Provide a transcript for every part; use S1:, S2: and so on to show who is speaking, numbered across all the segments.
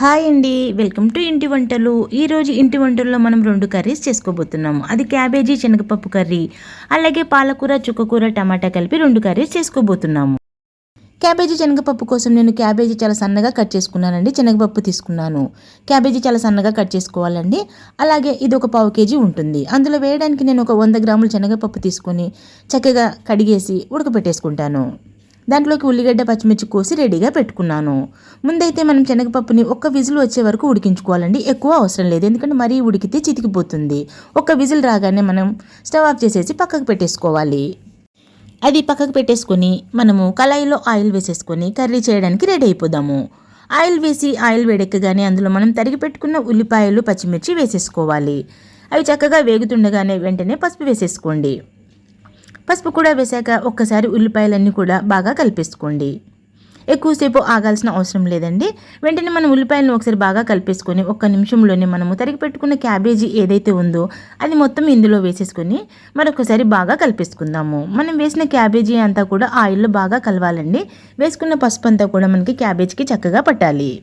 S1: Hi అండి. Welcome to ఇంటి వంటలు. ఈరోజు ఇంటి వంటల్లో మనం రెండు కర్రీస్ చేసుకోబోతున్నాము. అది క్యాబేజీ శనగపప్పు కర్రీ అలాగే పాలకూర చుక్కకూర టమాటా కలిపి రెండు కర్రీస్ చేసుకోబోతున్నాము. క్యాబేజీ శనగపప్పు కోసం నేను క్యాబేజీ చాలా సన్నగా కట్ చేసుకున్నానండి. శనగపప్పు తీసుకున్నాను. క్యాబేజీ చాలా సన్నగా కట్ చేసుకోవాలండి. అలాగే ఇది ఒక పావు కేజీ ఉంటుంది. అందులో వేయడానికి నేను ఒక వంద గ్రాముల శనగపప్పు తీసుకొని చక్కగా కడిగేసి ఉడకపెట్టేసుకుంటాను. దాంట్లోకి ఉల్లిగడ్డ పచ్చిమిర్చి కోసి రెడీగా పెట్టుకున్నాను. ముందైతే మనం శనగపప్పుని ఒక్క విజిల్ వచ్చే వరకు ఉడికించుకోవాలండి. ఎక్కువ అవసరం లేదు. ఎందుకంటే మరీ ఉడికితే చితికిపోతుంది. ఒక్క విజిల్ రాగానే మనం స్టవ్ ఆఫ్ చేసేసి పక్కకు పెట్టేసుకోవాలి. అది పక్కకు పెట్టేసుకొని మనము కళాయిలో ఆయిల్ వేసేసుకొని కర్రీ చేయడానికి రెడీ అయిపోదాము. ఆయిల్ వేసి ఆయిల్ వేడెక్కగానే అందులో మనం తరిగి పెట్టుకున్న ఉల్లిపాయలు పచ్చిమిర్చి వేసేసుకోవాలి. అవి చక్కగా వేగుతుండగానే వెంటనే పసుపు వేసేసుకోండి. పసుపు కూడా వేశాక ఒక్కసారి ఉల్లిపాయలన్నీ కూడా బాగా కలిపేసుకోండి. ఎక్కువసేపు ఆగాల్సిన అవసరం లేదండి. వెంటనే మనం ఉల్లిపాయలను ఒకసారి బాగా కలిపేసుకొని ఒక్క నిమిషంలోనే మనము తరిగి పెట్టుకున్న క్యాబేజీ ఏదైతే ఉందో అది మొత్తం ఇందులో వేసేసుకొని మరొకసారి బాగా కలిపేసుకుందాము. మనం వేసిన క్యాబేజీ అంతా కూడా ఆయిల్లో బాగా కలవాలండి. వేసుకున్న పసుపు అంతా కూడా మనకి క్యాబేజీకి చక్కగా పట్టాలి.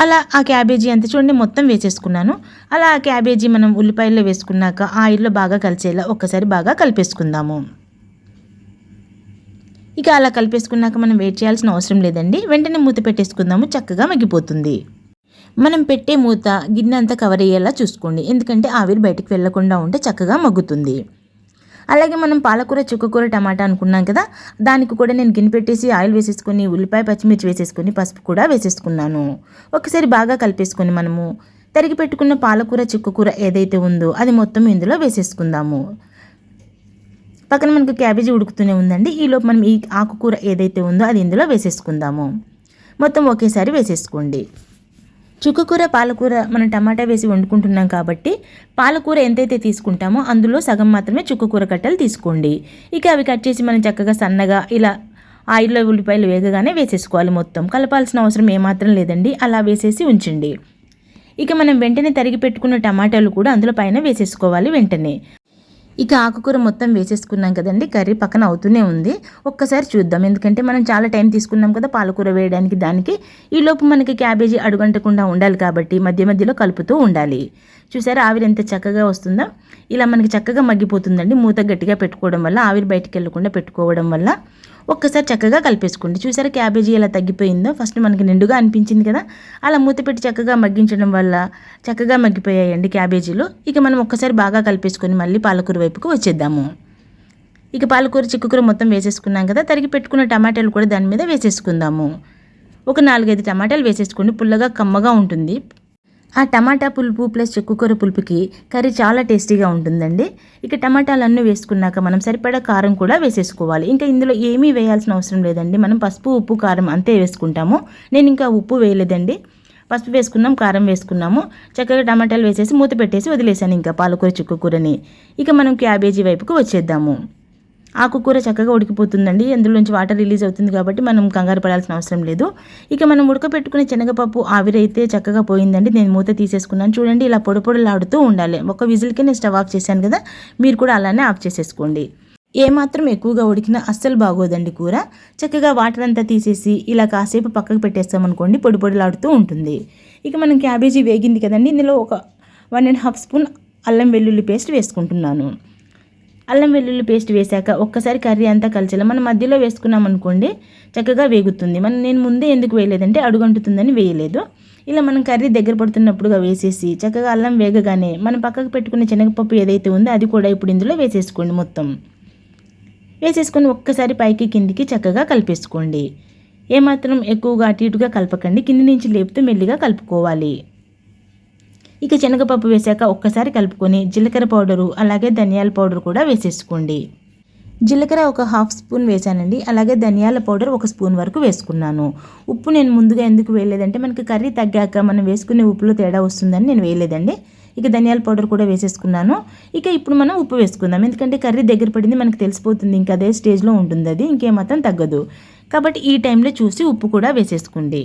S1: అలా ఆ క్యాబేజీ అంతా చూడండి మొత్తం వేసేసుకున్నాను. అలా ఆ క్యాబేజీ మనం ఉల్లిపాయల్లో వేసుకున్నాక ఆయిల్లో బాగా కలిసేలా ఒక్కసారి బాగా కలిపేసుకుందాము. ఇక అలా కలిపేసుకున్నాక మనం వెయిట్ చేయాల్సిన అవసరం లేదండి. వెంటనే మూత పెట్టేసుకుందాము చక్కగా మగ్గిపోతుంది. మనం పెట్టే మూత గిన్నె అంతా కవర్ అయ్యేలా చూసుకోండి. ఎందుకంటే ఆవిరి బయటకు వెళ్ళకుండా ఉంటే చక్కగా మగ్గుతుంది. అలాగే మనం పాలకూర చుక్కకూర టమాటా అనుకున్నాం కదా దానికి కూడా నేను గిన్నె పెట్టేసి ఆయిల్ వేసేసుకొని ఉల్లిపాయ పచ్చిమిర్చి వేసేసుకొని పసుపు కూడా వేసేసుకున్నాను. ఒకసారి బాగా కలిపేసుకొని మనము తరిగి పెట్టుకున్న పాలకూర చుక్కకూర ఏదైతే ఉందో అది మొత్తం ఇందులో వేసేసుకుందాము. పక్కన మనకు క్యాబేజీ ఉడుకుతూనే ఉందండి. ఈలోపు మనం ఈ ఆకుకూర ఏదైతే ఉందో అది ఇందులో వేసేసుకుందాము. మొత్తం ఒకేసారి వేసేసుకోండి. చుక్కకూర పాలకూర మనం టమాటా వేసి వండుకుంటున్నాం కాబట్టి పాలకూర ఎంతైతే తీసుకుంటామో అందులో సగం మాత్రమే చుక్కకూర కట్టలు తీసుకోండి. ఇక అవి కట్ చేసి మనం చక్కగా సన్నగా ఇలా ఆయిల్లో ఉల్లిపాయలు వేగగానే వేసేసుకోవాలి మొత్తం. కలపాల్సిన అవసరం ఏమాత్రం లేదండి. అలా వేసేసి ఉంచండి. ఇక మనం వెంటనే తరిగి పెట్టుకున్న టమాటాలు కూడా అందులో పైన వేసేసుకోవాలి వెంటనే. ఇక ఆకుకూర మొత్తం వేసేసుకున్నాం కదండి. కర్రీ పక్కన అవుతూనే ఉంది. ఒక్కసారి చూద్దాం. ఎందుకంటే మనం చాలా టైం తీసుకున్నాం కదా పాలకూర వేయడానికి దానికి. ఈలోపు మనకి క్యాబేజీ అడుగంటకుండా ఉండాలి కాబట్టి మధ్య మధ్యలో కలుపుతూ ఉండాలి. చూసారా ఆవిరి ఎంత చక్కగా వస్తుందో? ఇలా మనకి చక్కగా మగ్గిపోతుందండి. మూత గట్టిగా పెట్టుకోవడం వల్ల ఆవిరి బయటికి వెళ్ళకుండా పెట్టుకోవడం వల్ల ఒక్కసారి చక్కగా కలిపేసుకోండి. చూసారా క్యాబేజీ ఎలా తగ్గిపోయిందో? ఫస్ట్ మనకి నిండుగా అనిపించింది కదా? అలా మూత పెట్టి చక్కగా మగ్గించడం వల్ల చక్కగా మగ్గిపోయాయండి క్యాబేజీలు. ఇక మనం ఒక్కసారి బాగా కలిపేసుకొని మళ్ళీ పాలకూర వైపుకు వచ్చేద్దాము. ఇక పాలకూర చిక్కుకూర మొత్తం వేసేసుకున్నాం కదా? తరిగి పెట్టుకున్న టమాటాలు కూడా దాని మీద వేసేసుకుందాము. ఒక నాలుగైదు టమాటాలు వేసేసుకోండి. పుల్లగా కమ్మగా ఉంటుంది. ఆ టమాటా పులుపు ప్లస్ చెక్కుకూర పులుపుకి కర్రీ చాలా టేస్టీగా ఉంటుందండి. ఇక టమాటాలన్నీ వేసుకున్నాక మనం సరిపడా కారం కూడా వేసేసుకోవాలి. ఇంకా ఇందులో ఏమీ వేయాల్సిన అవసరం లేదండి. మనం పసుపు ఉప్పు కారం అంతే వేసుకుంటాము. నేను ఇంకా ఉప్పు వేయలేదండి. పసుపు వేసుకున్నాం కారం వేసుకున్నాము. చక్కగా టమాటాలు వేసేసి మూత పెట్టేసి వదిలేసాను ఇంకా పాలకూర చిక్కుకూరని ఇక మనం క్యాబేజీ వైపుకు వచ్చేద్దాము. ఆకుకూర చక్కగా ఉడికిపోతుందండి. అందులోంచి వాటర్ రిలీజ్ అవుతుంది కాబట్టి మనం కంగారు పడాల్సిన అవసరం లేదు. ఇక మనం ఉడకపెట్టుకునే శనగపప్పు ఆవిరైతే చక్కగా పోయిందండి. నేను మూత తీసేసుకున్నాను. చూడండి ఇలా పొడపొడలాడుతూ ఉండాలి. ఒక విజిల్కి నేను స్టవ్ ఆఫ్ చేశాను కదా మీరు కూడా అలానే ఆఫ్ చేసేసుకోండి. ఏమాత్రం ఎక్కువగా ఉడికినా అస్సలు బాగోదండి కూర. చక్కగా వాటర్ అంతా తీసేసి ఇలా కాసేపు పక్కకు పెట్టేస్తామనుకోండి పొడి పొడిలాడుతూ ఉంటుంది. ఇక మనం క్యాబేజీ వేగింది కదండి. ఇందులో ఒక వన్ అండ్ హాఫ్ స్పూన్ అల్లం వెల్లుల్లి పేస్ట్ వేసుకుంటున్నాను. అల్లం వెల్లుల్లి పేస్ట్ వేశాక ఒక్కసారి కర్రీ అంతా కలిసేలా మనం మధ్యలో వేసుకున్నాం అనుకోండి చక్కగా వేగుతుంది. మనం నేను ముందే ఎందుకు వేయలేదంటే అడుగంటుతుందని వేయలేదు. ఇలా మనం కర్రీ దగ్గర పడుతున్నప్పుడుగా వేసేసి చక్కగా అల్లం వేగగానే మనం పక్కకు పెట్టుకునే శనగపప్పు ఏదైతే ఉందో అది కూడా ఇప్పుడు ఇందులో వేసేసుకోండి మొత్తం. వేసేసుకొని ఒక్కసారి పైకి కిందికి చక్కగా కలిపేసుకోండి. ఏమాత్రం ఎక్కువగా అటు ఇటుగా కలపకండి. కింది నుంచి లేపుతూ మెల్లిగా కలుపుకోవాలి. ఇక శనగపప్పు వేశాక ఒక్కసారి కలుపుకొని జీలకర్ర పౌడరు అలాగే ధనియాల పౌడర్ కూడా వేసేసుకోండి. జీలకర్ర ఒక హాఫ్ స్పూన్ వేసానండి అలాగే ధనియాల పౌడర్ ఒక స్పూన్ వరకు వేసుకున్నాను. ఉప్పు నేను ముందుగా ఎందుకు వేయలేదంటే మనకి కర్రీ తగ్గాక మనం వేసుకునే ఉప్పులో తేడా వస్తుందని నేను వేయలేదండి. ఇక ధనియాల పౌడర్ కూడా వేసేసుకున్నాను. ఇక ఇప్పుడు మనం ఉప్పు వేసుకుందాం ఎందుకంటే కర్రీ దగ్గర పడింది మనకు తెలిసిపోతుంది ఇంకా అదే స్టేజ్లో ఉంటుంది అది ఇంకేమాత్రం తగ్గదు. కాబట్టి ఈ టైంలో చూసి ఉప్పు కూడా వేసేసుకోండి.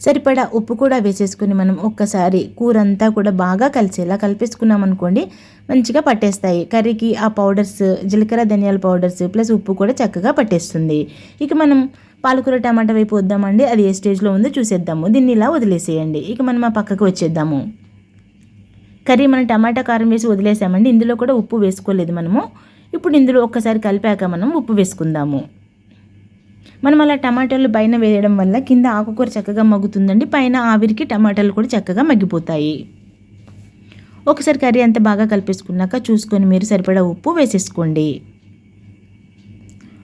S1: సరిపడా ఉప్పు కూడా వేసేసుకుని మనం ఒక్కసారి కూర అంతా కూడా బాగా కలిసేలా కలిపేసుకున్నాం అనుకోండి మంచిగా పట్టేస్తాయి. కర్రీకి ఆ పౌడర్స్ జీలకర్ర ధనియాల పౌడర్స్ ప్లస్ ఉప్పు కూడా చక్కగా పట్టేస్తుంది. ఇక మనం పాలకూర టమాటా వైపు వద్దామండి. అది ఏ స్టేజ్లో ఉందో చూసేద్దాము. దీన్ని ఇలా వదిలేసేయండి. ఇక మనం ఆ పక్కకు వచ్చేద్దాము. కర్రీ మనం టమాటా కారం వేసి వదిలేసామండి. ఇందులో కూడా ఉప్పు వేసుకోలేదు మనము. ఇప్పుడు ఇందులో ఒక్కసారి కలిపాక మనం ఉప్పు వేసుకుందాము. మనం అలా టమాటాలు పైన వేయడం వల్ల కింద ఆకుకూర చక్కగా మగ్గుతుందండి. పైన ఆవిరికి టమాటాలు కూడా చక్కగా మగ్గిపోతాయి. ఒకసారి కర్రీ అంతా బాగా కలిపేసుకున్నాక చూసుకొని మీరు సరిపడా ఉప్పు వేసేసుకోండి.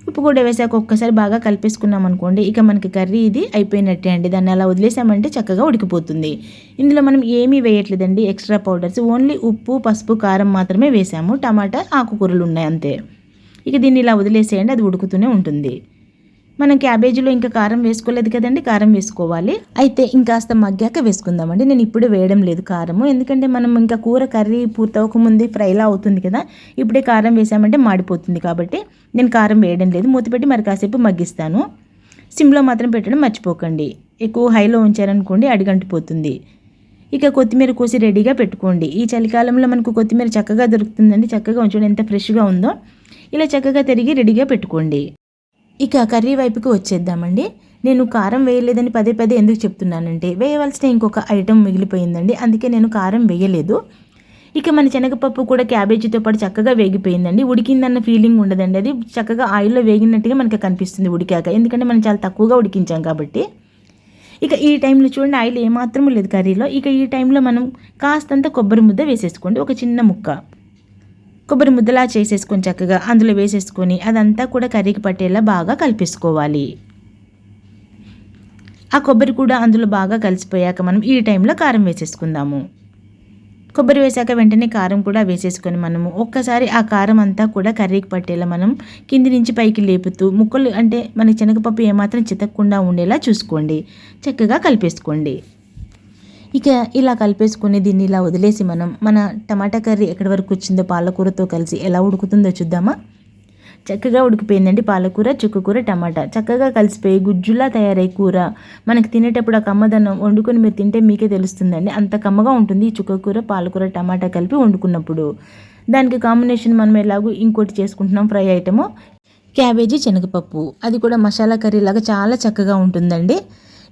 S1: ఉప్పు కూడా వేసాక ఒక్కసారి బాగా కలిపేసుకున్నాం అనుకోండి ఇక మనకి కర్రీ ఇది అయిపోయినట్టే అండి. దాన్ని అలా వదిలేసామంటే చక్కగా ఉడికిపోతుంది. ఇందులో మనం ఏమీ వేయట్లేదండి ఎక్స్ట్రా పౌడర్స్. ఓన్లీ ఉప్పు పసుపు కారం మాత్రమే వేసాము. టమాటా ఆకుకూరలు ఉన్నాయి అంతే. ఇక దీన్ని ఇలా వదిలేసేయండి అది ఉడుకుతూనే ఉంటుంది. మనం క్యాబేజీలో ఇంకా కారం వేసుకోలేదు కదండి కారం వేసుకోవాలి. అయితే ఇంకాస్త మగ్గాక వేసుకుందామండి. నేను ఇప్పుడు వేయడం లేదు కారము. ఎందుకంటే మనం ఇంకా కూర కర్రీ పూర్తవకముందే ఫ్రైలా అవుతుంది కదా. ఇప్పుడే కారం వేసామంటే మాడిపోతుంది కాబట్టి నేను కారం వేయడం లేదు. మూతపెట్టి మరి కాసేపు మగ్గిస్తాను. సిమ్లో మాత్రం పెట్టడం మర్చిపోకండి. ఎక్కువ హైలో ఉంచారనుకోండి అడిగంటిపోతుంది. ఇక కొత్తిమీర కోసి రెడీగా పెట్టుకోండి. ఈ చలికాలంలో మనకు కొత్తిమీర చక్కగా దొరుకుతుందండి. చక్కగా ఉంచండి. ఎంత ఫ్రెష్గా ఉందో ఇలా చక్కగా తిరిగి రెడీగా పెట్టుకోండి. ఇక కర్రీ వైపుకి వచ్చేద్దామండి. నేను కారం వేయలేదని పదే పదే ఎందుకు చెప్తున్నానంటే వేయవలసిన ఇంకొక ఐటెం మిగిలిపోయిందండి. అందుకే నేను కారం వేయలేదు. ఇక మన శనగపప్పు కూడా క్యాబేజీతో పాటు చక్కగా వేగిపోయిందండి. ఉడికిందన్న ఫీలింగ్ ఉండదండి. అది చక్కగా ఆయిల్లో వేగినట్టుగా మనకి కనిపిస్తుంది ఉడికాక. ఎందుకంటే మనం చాలా తక్కువగా ఉడికించాం కాబట్టి. ఇక ఈ టైంలో చూడండి ఆయిల్ ఏమాత్రం లేదు కర్రీలో. ఇక ఈ టైంలో మనం కాస్తంత కొబ్బరి ముద్ద వేసేసుకోండి. ఒక చిన్న ముక్క. కొబ్బరి ముద్దలా చేసేసుకొని చక్కగా అందులో వేసేసుకొని అదంతా కూడా కర్రీకి పట్టేలా బాగా కలిపేసుకోవాలి. ఆ కొబ్బరి కూడా అందులో బాగా కలిసిపోయాక మనం ఈ టైంలో కారం వేసేసుకుందాము. కొబ్బరి వేసాక వెంటనే కారం కూడా వేసేసుకొని మనము ఒక్కసారి ఆ కారం అంతా కూడా కర్రీకి పట్టేలా మనం కింది నుంచి పైకి లేపుతూ ముక్కలు అంటే మన శనగపప్పు ఏమాత్రం చితక్కుండా ఉండేలా చూసుకోండి. చక్కగా కలిపేసుకోండి. ఇక ఇలా కలిపేసుకుని దీన్ని ఇలా వదిలేసి మనం మన టమాటా కర్రీ ఎక్కడి వరకు వచ్చిందో పాలకూరతో కలిసి ఎలా ఉడుకుతుందో చూద్దామా? చక్కగా ఉడికిపోయిందండి పాలకూర చుక్కకూర టమాటా. చక్కగా కలిసిపోయి గుజ్జులా తయారై కూర. మనకి తినేటప్పుడు ఆ కమ్మదనం వండుకొని మీరు తింటే మీకే తెలుస్తుందండి. అంత కమ్మగా ఉంటుంది ఈ చుక్కకూర పాలకూర టమాటా కలిపి వండుకున్నప్పుడు. దానికి కాంబినేషన్ మనం ఎలాగో ఇంకోటి చేసుకుంటున్నాం ఫ్రై ఐటము. క్యాబేజీ శనగపప్పు. అది కూడా మసాలా కర్రీ లాగా చాలా చక్కగా ఉంటుందండి.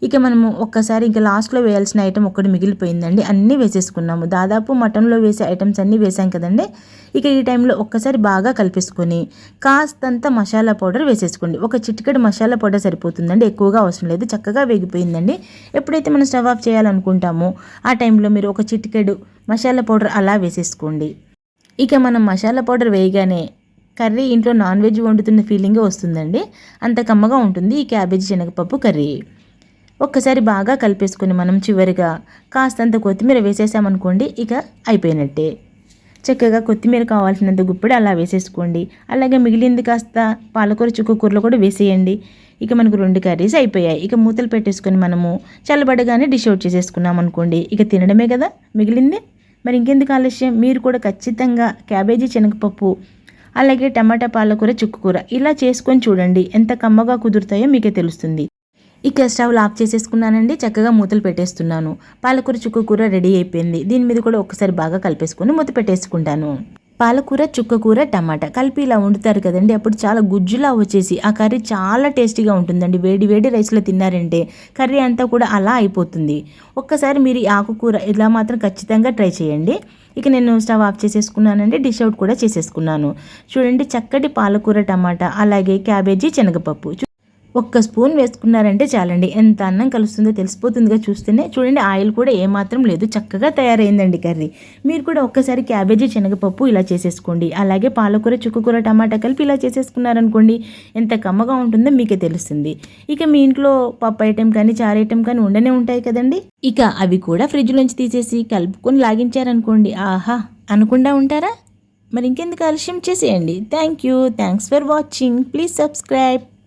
S1: ఇక మనము ఒక్కసారి ఇంకా లాస్ట్లో వేయాల్సిన ఐటమ్ ఒకటి మిగిలిపోయిందండి. అన్నీ వేసేసుకున్నాము. దాదాపు మటన్లో వేసే ఐటమ్స్ అన్నీ వేసాం కదండి. ఇక ఈ టైంలో ఒక్కసారి బాగా కలిపేసుకొని కాస్తంత మసాలా పౌడర్ వేసేసుకోండి. ఒక చిటికెడు మసాలా పౌడర్ సరిపోతుందండి. ఎక్కువగా అవసరం లేదు. చక్కగా వేగిపోయిందండి. ఎప్పుడైతే మనం స్టవ్ ఆఫ్ చేయాలనుకుంటామో ఆ టైంలో మీరు ఒక చిటికెడు మసాలా పౌడర్ అలా వేసేసుకోండి. ఇక మనం మసాలా పౌడర్ వేయగానే కర్రీ ఇంట్లో నాన్ వెజ్ వండుతున్న ఫీలింగే వస్తుందండి. అంత కమ్మగా ఉంటుంది ఈ క్యాబేజీ శనగపప్పు కర్రీ. ఒక్కసారి బాగా కలిపేసుకుని మనం చివరిగా కాస్తంత కొత్తిమీర వేసేసామనుకోండి ఇక అయిపోయినట్టే. చక్కగా కొత్తిమీర కావాల్సినంత గుప్పిడి అలా వేసేసుకోండి. అలాగే మిగిలింది కాస్త పాలకూర చుక్కకూరలో కూడా వేసేయండి. ఇక మనకు రెండు కర్రీస్ అయిపోయాయి. ఇక మూతలు పెట్టేసుకొని మనము చల్లబడగానే డిష్ అవుట్ చేసేసుకున్నాం అనుకోండి ఇక తినడమే కదా మిగిలింది. మరి ఇంకెందుకు ఆలస్యం? మీరు కూడా ఖచ్చితంగా క్యాబేజీ శనగపప్పు అలాగే టమాటా పాలకూర చుక్కకూర ఇలా చేసుకొని చూడండి. ఎంత కమ్మగా కుదురుతాయో మీకే తెలుస్తుంది. ఇక స్టవ్ ఆఫ్ చేసేసుకున్నానండి చక్కగా మూతలు పెట్టేస్తున్నాను. పాలకూర చుక్క కూర రెడీ అయిపోయింది. దీని మీద కూడా ఒకసారి బాగా కలిపేసుకొని మూత పెట్టేసుకుంటాను. పాలకూర చుక్కకూర టమాటా. కలిపి ఇలా వండుతారు కదండి అప్పుడు చాలా గుజ్జులా వచ్చేసి ఆ కర్రీ చాలా టేస్టీగా ఉంటుందండి. వేడి వేడి రైస్లో తిన్నారంటే కర్రీ అంతా కూడా అలా అయిపోతుంది. ఒక్కసారి మీరు ఈ ఆకుకూర ఇలా మాత్రం ఖచ్చితంగా ట్రై చేయండి. ఇక నేను స్టవ్ ఆఫ్ చేసేసుకున్నానండి డిష్ అవుట్ కూడా చేసేసుకున్నాను. చూడండి చక్కటి పాలకూర టమాటా అలాగే క్యాబేజీ శనగపప్పు. ఒక్క స్పూన్ వేసుకున్నారంటే చాలండి. ఎంత అన్నం కలుస్తుందో తెలిసిపోతుందిగా చూస్తేనే. చూడండి ఆయిల్ కూడా ఏమాత్రం లేదు. చక్కగా తయారైందండి కర్రీ. మీరు కూడా ఒక్కసారి క్యాబేజీ శనగపప్పు ఇలా చేసేసుకోండి. అలాగే పాలకూర చుక్కకూర టమాటా కలిపి ఇలా చేసేసుకున్నారనుకోండి ఎంత కమ్మగా ఉంటుందో మీకే తెలుస్తుంది. ఇక మీ ఇంట్లో పప్పు ఐటెం కానీ చారు ఐటెం కానీ ఉండనే ఉంటాయి కదండి. ఇక అవి కూడా ఫ్రిడ్జ్లోంచి తీసేసి కలుపుకొని లాగించారనుకోండి. ఆహా అనకుండా ఉంటారా? మరి ఇంకెందుకు ఆలస్యం చేసేయండి. Thank you. Thanks for watching. Please subscribe.